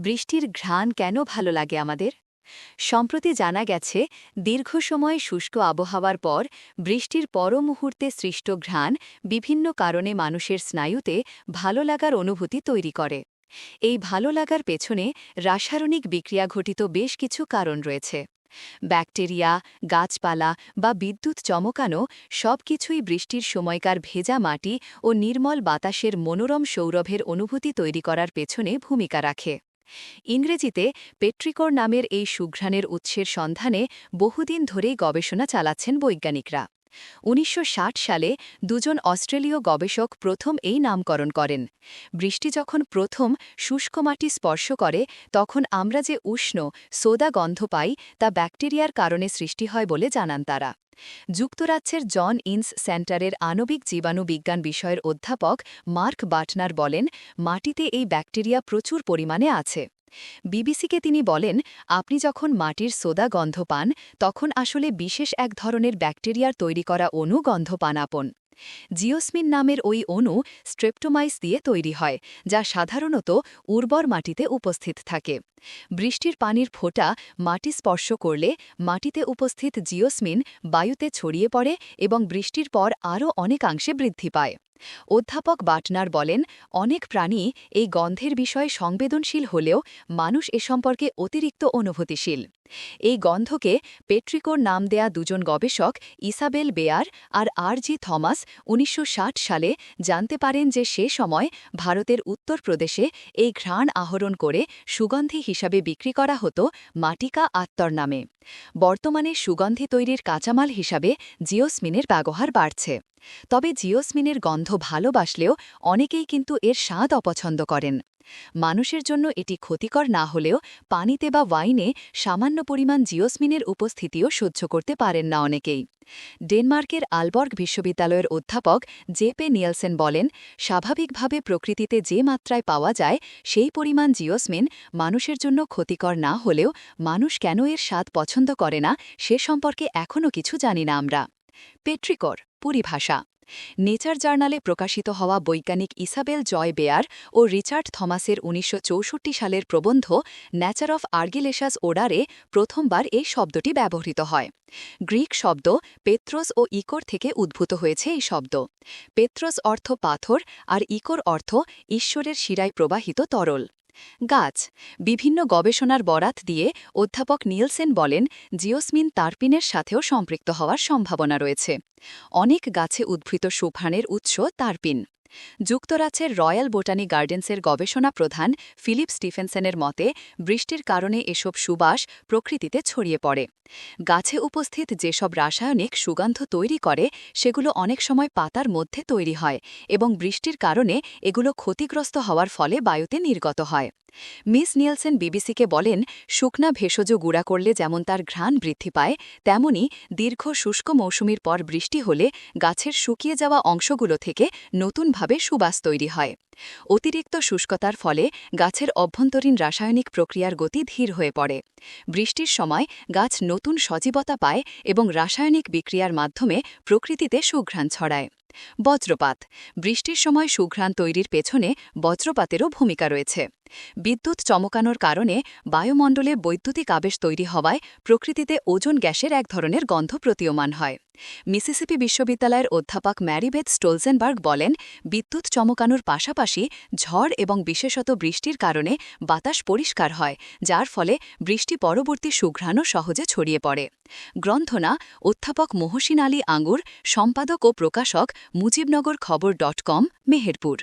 বৃষ্টির ঘ্রাণ কেন ভালো লাগে আমাদের? সম্প্রতি জানা গেছে, দীর্ঘ সময় শুষ্ক আবহাওয়ার পর বৃষ্টির পর মুহূর্তে সৃষ্ট ঘ্রাণ বিভিন্ন কারণে মানুষের স্নায়ুতে ভালো লাগার অনুভূতি তৈরি করে। এই ভালো লাগার পেছনে রাসায়নিক বিক্রিয়া ঘটিত বেশ কিছু কারণ রয়েছে। ব্যাকটেরিয়া, গাছপালা বা বিদ্যুৎ চমকানো সব কিছুই বৃষ্টির সময়কার ভেজা মাটি ও নির্মল বাতাসের মনোরম সৌরভের অনুভূতি তৈরি করার পেছনে ভূমিকা রাখে। ইংরেজিতে পেট্রিকোর নামের এই সুঘ্রাণের উৎসের সন্ধানে বহুদিন ধরেই গবেষণা চালাচ্ছেন বৈজ্ঞানিকরা। উনিশশো ষাট সালে দুজন অস্ট্রেলীয় গবেষক প্রথম এই নামকরণ করেন। বৃষ্টি যখন প্রথম শুষ্ক মাটি স্পর্শ করে, তখন আমরা যে উষ্ণ, সোদা গন্ধ পাই, তা ব্যাকটেরিয়ার কারণে সৃষ্টি হয় বলে জানান তারা। যুক্তরাজ্যের জন ইন্স সেন্টারের আণবিক জীবাণু বিজ্ঞান বিষয়ের অধ্যাপক মার্ক বাটনার বলেন, মাটিতে এই ব্যাকটেরিয়া প্রচুর পরিমাণে আছে। বিবিসিকে তিনি বলেন, আপনি যখন মাটির সোদা গন্ধ পান, তখন আসলে বিশেষ এক ধরনের ব্যাকটেরিয়ার তৈরি করা অণু গন্ধ পান আপন। জিওসমিন নামের ওই অণু স্ট্রেপ্টোমাইস দিয়ে তৈরি হয়, যা সাধারণত উর্বর মাটিতে উপস্থিত থাকে। বৃষ্টির পানির ফোঁটা মাটি স্পর্শ করলে মাটিতে উপস্থিত জিওসমিন বায়ুতে ছড়িয়ে পড়ে এবং বৃষ্টির পর আরও অনেকাংশে বৃদ্ধি পায়। অধ্যাপক বাটনার বলেন, অনেক প্রাণী এই গন্ধের বিষয়ে সংবেদনশীল হলেও মানুষ এ সম্পর্কে অতিরিক্ত অনুভূতিশীল। এই গন্ধকে পেট্রিকোর নাম দেয়া দুজন গবেষক ইসাবেল বেয়ার আর আর জি থমাস উনিশশো ষাট সালে জানতে পারেন যে সে সময় ভারতের উত্তরপ্রদেশে এই ঘ্রাণ আহরণ করে সুগন্ধি হিসাবে বিক্রি করা হতো মাটিকা আত্মর নামে। বর্তমানে সুগন্ধি তৈরির কাঁচামাল হিসাবে জিওসমিনের ব্যবহার বাড়ছে। তবে জিওসমিনের গন্ধ ভালোবাসলেও অনেকেই কিন্তু এর স্বাদ অপছন্দ করেন। মানুষের জন্য এটি ক্ষতিকর না হলেও পানিতে বা ওয়াইনে সামান্য পরিমাণ জিওসমিনের উপস্থিতিও সহ্য করতে পারেন না অনেকেই। ডেনমার্কের আলবর্গ বিশ্ববিদ্যালয়ের অধ্যাপক জেপে নিয়েলসেন বলেন, স্বাভাবিকভাবে প্রকৃতিতে যে মাত্রায় পাওয়া যায় সেই পরিমাণ জিওসমিন মানুষের জন্য ক্ষতিকর না হলেও মানুষ কেন এর স্বাদ পছন্দ করে না সে সম্পর্কে এখনও কিছু জানি না আমরা। পেট্রিকর পরিভাষা নেচার জার্নালে প্রকাশিত হওয়া বৈজ্ঞানিক ইসাবেল জয় বেয়ার ও রিচার্ড থমাসের উনিশশো চৌষট্টি সালের প্রবন্ধ ন্যাচার অফ আর্গিলেশাস ওডারে প্রথমবার এই শব্দটি ব্যবহৃত হয়। গ্রিক শব্দ পেত্রোস ও ইকোর থেকে উদ্ভূত হয়েছে এই শব্দ। পেত্রোস অর্থ পাথর আর ইকোর অর্থ ঈশ্বরের শিরায় প্রবাহিত তরল। গাছ, বিভিন্ন গবেষণার বরাত দিয়ে অধ্যাপক নিলসেন বলেন, জিওসমিন তারপিনের সাথেও সম্পৃক্ত হওয়ার সম্ভাবনা রয়েছে। অনেক গাছে উদ্ভৃত সুফানের উৎস তারপিন। যুক্তরাজ্যের রয়্যাল বোটানি গার্ডেন্সের গবেষণা প্রধান ফিলিপ স্টিফেনসেনের মতে, বৃষ্টির কারণে এসব সুবাস প্রকৃতিতে ছড়িয়ে পড়ে। গাছে উপস্থিত যেসব রাসায়নিক সুগন্ধ তৈরি করে, সেগুলো অনেক সময় পাতার মধ্যে তৈরি হয় এবং বৃষ্টির কারণে এগুলো ক্ষতিগ্রস্ত হওয়ার ফলে বায়ুতে নির্গত হয়। মিস নিয়েলসেন বিবিসিকে বলেন, শুকনা ভেষজ গুঁড়া করলে যেমন তার ঘ্রাণ বৃদ্ধি পায়, তেমনি দীর্ঘ শুষ্ক মৌসুমির পর বৃষ্টি হলে গাছের শুকিয়ে যাওয়া অংশগুলো থেকে নতুনভাবে সুবাস তৈরি হয়। অতিরিক্ত শুষ্কতার ফলে গাছের অভ্যন্তরীণ রাসায়নিক প্রক্রিয়ার গতি ধীর হয়ে পড়ে। বৃষ্টির সময় গাছ নতুন সজীবতা পায় এবং রাসায়নিক বিক্রিয়ার মাধ্যমে প্রকৃতিতে সুঘ্রাণ ছড়ায়। বজ্রপাত, বৃষ্টির সময় সুঘ্রাণ তৈরির পেছনে বজ্রপাতেরও ভূমিকা রয়েছে। বিদ্যুৎ চমকানোর কারণে বায়ুমণ্ডলে বৈদ্যুতিক আবেশ তৈরি হওয়ায় প্রকৃতিতে ওজন গ্যাসের এক ধরনের গন্ধ প্রতীয়মান হয়। মিসিসিপি বিশ্ববিদ্যালয়ের অধ্যাপক ম্যারিবেথ স্টোলজেনবার্গ বলেন, বিদ্যুৎ চমকানোর পাশাপাশি ঝড় এবং বিশেষত বৃষ্টির কারণে বাতাস পরিষ্কার হয়, যার ফলে বৃষ্টি পরবর্তী সুঘ্রাণও সহজে ছড়িয়ে পড়ে। গ্রন্থনা, অধ্যাপক মহসিন আলী আঙ্গুর, সম্পাদক ও প্রকাশক মুজিবনগর খবর ডট কম, মেহেরপুর।